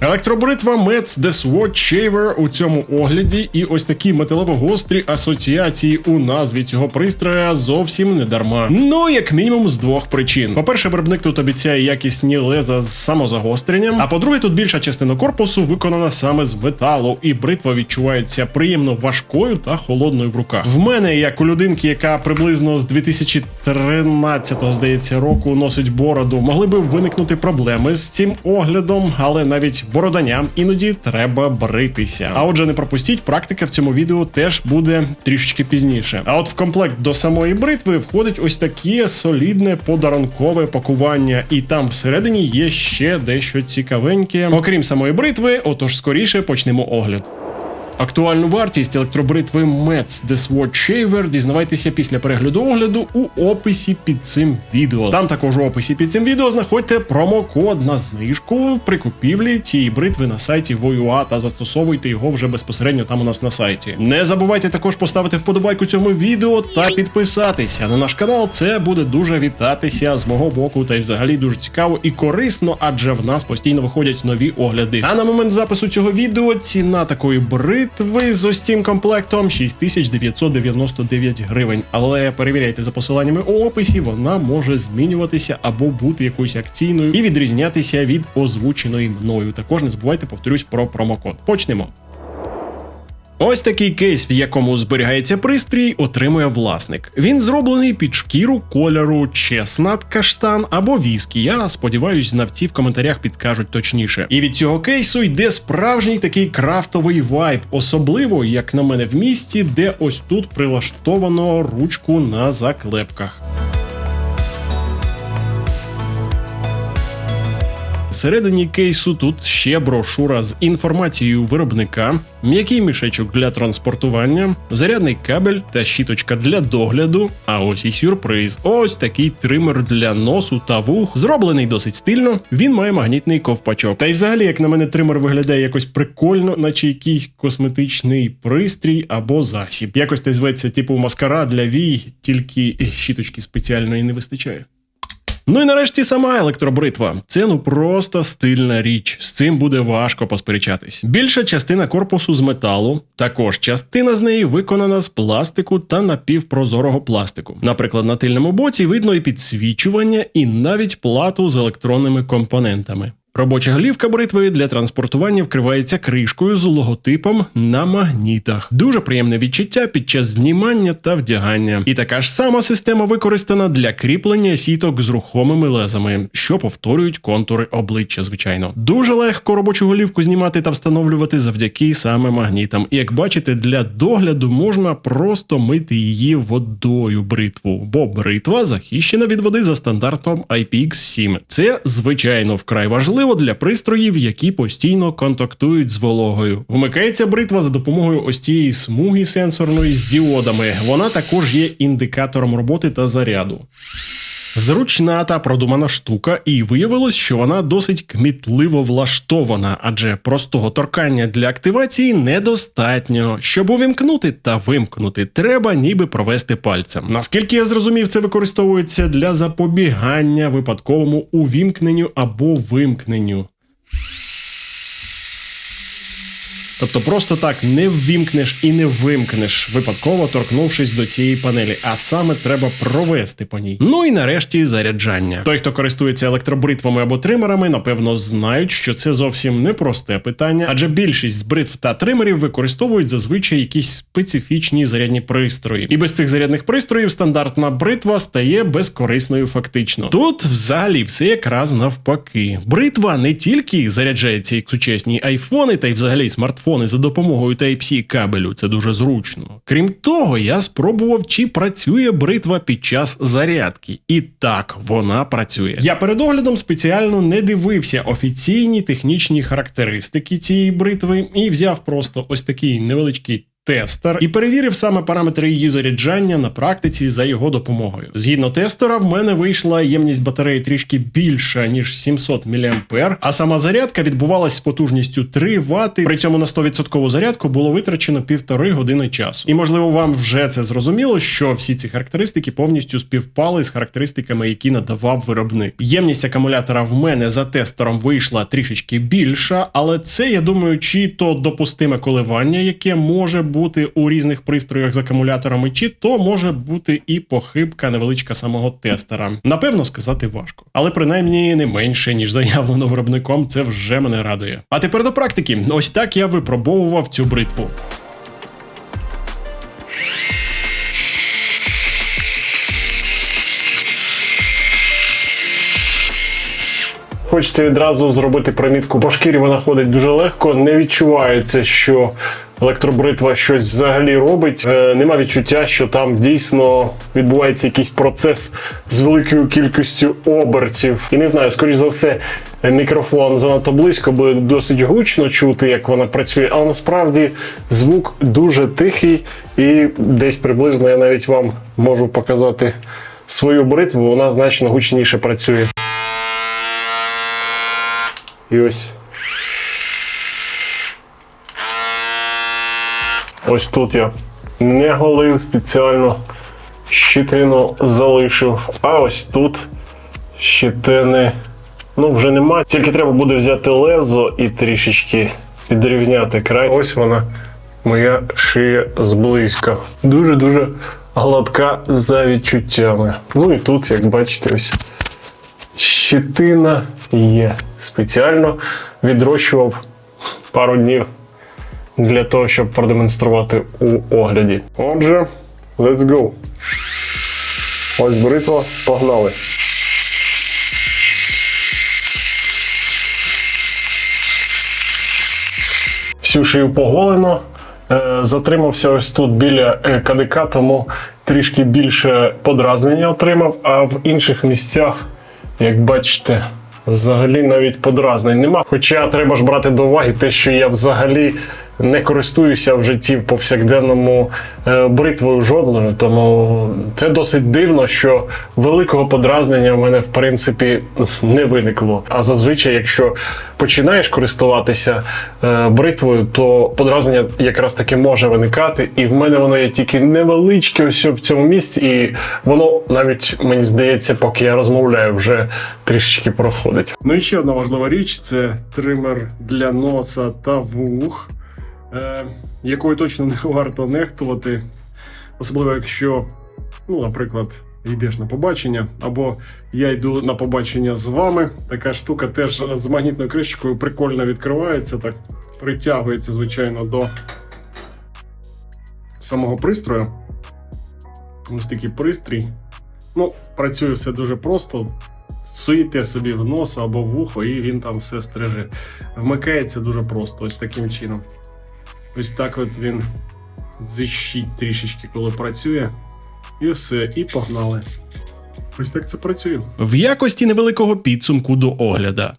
Електробритва Metz The Sword Shaver у цьому огляді, і ось такі металево-гострі асоціації у назві цього пристроя зовсім не дарма. Ну, як мінімум, з двох причин. По-перше, виробник тут обіцяє якісні леза з самозагостренням. А по-друге, тут більша частина корпусу виконана саме з металу, і бритва відчувається приємно важкою та холодною в руках. В мене, як у людинки, яка приблизно з 2013 здається року носить бороду, могли би виникнути проблеми з цим оглядом, але навіть бороданям іноді треба бритися. А отже, не пропустіть, практика в цьому відео теж буде трішечки пізніше. А от в комплект до самої бритви входить ось таке солідне подарункове пакування, і там всередині є ще дещо цікавеньке. Окрім самої бритви, отож скоріше почнемо огляд. Актуальну вартість електробритви Metz Sword Shaver дізнавайтеся після перегляду огляду у описі під цим відео. Там також у описі під цим відео знаходьте промокод на знижку при купівлі цієї бритви на сайті Voyua та застосовуйте його вже безпосередньо там у нас на сайті. Не забувайте також поставити вподобайку цьому відео та підписатися на наш канал. Це буде дуже вітатися з мого боку, та й взагалі дуже цікаво і корисно, адже в нас постійно виходять нові огляди. А на момент запису цього відео ціна такої бритви з ось цим комплектом 6999 гривень. Але перевіряйте за посиланнями у описі, вона може змінюватися або бути якоюсь акційною і відрізнятися від озвученої мною. Також не забувайте, повторюсь про промокод. Почнемо. Ось такий кейс, в якому зберігається пристрій, отримує власник. Він зроблений під шкіру кольору чеснат каштан або віскі. Я сподіваюсь, знавці в коментарях підкажуть точніше. І від цього кейсу йде справжній такий крафтовий вайб, особливо як на мене в місті, де ось тут прилаштовано ручку на заклепках. Всередині кейсу тут ще брошура з інформацією виробника, м'який мішечок для транспортування, зарядний кабель та щіточка для догляду. А ось і сюрприз. Ось такий тример для носу та вух. Зроблений досить стильно. Він має магнітний ковпачок. Та й взагалі, як на мене, тример виглядає якось прикольно, наче якийсь косметичний пристрій або засіб. Якось те зветься типу маскара для вій, тільки щіточки спеціальної не вистачає. Ну і нарешті сама електробритва. Це ну просто стильна річ. З цим буде важко посперечатись. Більша частина корпусу з металу, також частина з неї виконана з пластику та напівпрозорого пластику. Наприклад, на тильному боці видно і підсвічування, і навіть плату з електронними компонентами. Робоча голівка бритви для транспортування вкривається кришкою з логотипом на магнітах. Дуже приємне відчуття під час знімання та вдягання. І така ж сама система використана для кріплення сіток з рухомими лезами, що повторюють контури обличчя, звичайно. Дуже легко робочу голівку знімати та встановлювати завдяки саме магнітам. І як бачите, для догляду можна просто мити її водою бритву, бо бритва захищена від води за стандартом IPX7. Це звичайно вкрай важливо для пристроїв, які постійно контактують з вологою. Вмикається бритва за допомогою ось цієї смуги сенсорної з діодами. Вона також є індикатором роботи та заряду. Зручна та продумана штука, і виявилось, що вона досить кмітливо влаштована, адже простого торкання для активації недостатньо. Щоб увімкнути та вимкнути, треба ніби провести пальцем. Наскільки я зрозумів, це використовується для запобігання випадковому увімкненню або вимкненню. Тобто просто так не ввімкнеш і не вимкнеш, випадково торкнувшись до цієї панелі, а саме треба провести по ній. Ну і нарешті заряджання. Той, хто користується електробритвами або тримерами, напевно, знають, що це зовсім непросте питання, адже більшість з бритв та тримерів використовують зазвичай якісь специфічні зарядні пристрої. І без цих зарядних пристроїв стандартна бритва стає безкорисною фактично. Тут взагалі все якраз навпаки. Бритва не тільки заряджається як сучасні айфони та й взагалі смартфони за допомогою Type-C кабелю. Це дуже зручно. Крім того, я спробував, чи працює бритва під час зарядки. І так, вона працює. Я перед оглядом спеціально не дивився офіційні технічні характеристики цієї бритви і взяв просто ось такий невеличкий тестер і перевірив саме параметри її заряджання на практиці за його допомогою. Згідно тестера, в мене вийшла ємність батареї трішки більша ніж 700 мА, а сама зарядка відбувалась з потужністю 3 Вт. При цьому на 100% зарядку було витрачено півтори години часу. І можливо, вам вже це зрозуміло, що всі ці характеристики повністю співпали з характеристиками, які надавав виробник. Ємність акумулятора в мене за тестером вийшла трішечки більша, але це я думаю, чи то допустиме коливання, яке може бути у різних пристроях з акумуляторами, чи то може бути і похибка невеличка самого тестера. Напевно, сказати важко, але принаймні не менше ніж заявлено виробником. Це вже мене радує. А тепер до практики. Ось так я випробовував цю бритву. Хочеться відразу зробити примітку. По шкірі вона ходить дуже легко, не відчувається, що електробритва щось взагалі робить. Е, нема відчуття, що там дійсно відбувається якийсь процес з великою кількістю обертів. І не знаю, скоріш за все, мікрофон занадто близько, буде досить гучно чути, як вона працює, але насправді звук дуже тихий, і десь приблизно я навіть вам можу показати свою бритву, вона значно гучніше працює. І ось. Ось тут я не голив спеціально, щитину залишив. А ось тут щитини ну, вже нема. Тільки треба буде взяти лезо і трішечки підрівняти край. Ось вона, моя шия зблизька. Дуже-дуже гладка за відчуттями. Ну і тут, як бачите, ось щитина є. Спеціально відрощував пару днів для того, щоб продемонструвати у огляді. Отже, let's go. Ось бритва, погнали. Всю шию поголено. Е, Затримався ось тут біля е, кадика, тому трішки більше подразнення отримав, а в інших місцях як бачите, взагалі навіть подразнень нема. Хоча треба ж брати до уваги те, що я взагалі не користуюся в житті в повсякденному е, бритвою жодною. Тому це досить дивно, що великого подразнення в мене в принципі не виникло. А зазвичай, якщо починаєш користуватися е, бритвою, то подразнення якраз таки може виникати. І в мене воно є тільки невеличке ось в цьому місці, і воно навіть мені здається, поки я розмовляю, вже трішечки проходить. Ну і ще одна важлива річ це тример для носа та вух, якою точно не варто нехтувати, особливо якщо, ну, наприклад, йдеш на побачення, або я йду на побачення з вами. Така штука теж з магнітною кришечкою прикольно відкривається, так притягується, звичайно, до самого пристрою. Ось такий пристрій. Ну, працює все дуже просто суєте собі в нос або в вухо, і він там все стриже. Вмикається дуже просто, ось таким чином. Ось так от він зищить трішечки, коли працює. І все, і погнали. Ось так це працює. В якості невеликого підсумку до огляда.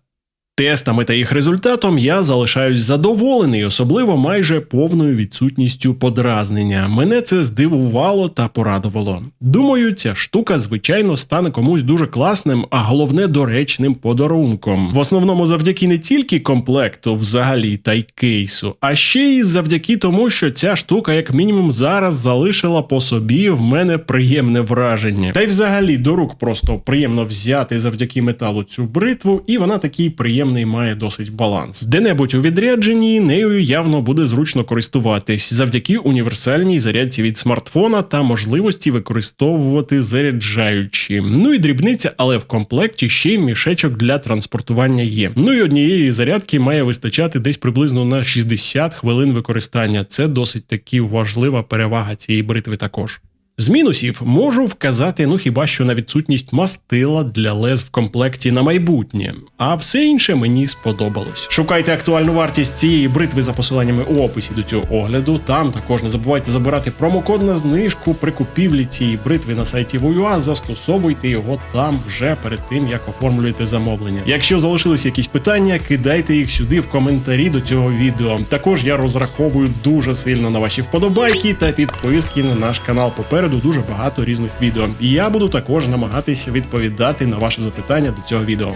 Тестами та їх результатом я залишаюсь задоволений, особливо майже повною відсутністю подразнення. Мене це здивувало та порадувало. Думаю, ця штука, звичайно, стане комусь дуже класним, а головне доречним подарунком. В основному завдяки не тільки комплекту, взагалі та й кейсу, а ще й завдяки тому, що ця штука, як мінімум, зараз залишила по собі в мене приємне враження. Та й взагалі до рук просто приємно взяти завдяки металу цю бритву, і вона такий приємний має досить баланс. Де-небудь у відрядженні нею явно буде зручно користуватись завдяки універсальній зарядці від смартфона та можливості використовувати заряджаючі. Ну і дрібниця, але в комплекті ще й мішечок для транспортування є. Ну і однієї зарядки має вистачати десь приблизно на 60 хвилин використання. Це досить таки важлива перевага цієї бритви також. З мінусів можу вказати, ну хіба що на відсутність мастила для лез в комплекті на майбутнє, а все інше мені сподобалось. Шукайте актуальну вартість цієї бритви за посиланнями у описі до цього огляду. Там також не забувайте забирати промокод на знижку при купівлі цієї бритви на сайті Voyua. Застосовуйте його там вже перед тим, як оформлюєте замовлення. Якщо залишились якісь питання, кидайте їх сюди в коментарі до цього відео. Також я розраховую дуже сильно на ваші вподобайки та підписки на наш канал. Попереду дуже багато різних відео. І я буду також намагатися відповідати на ваші запитання до цього відео.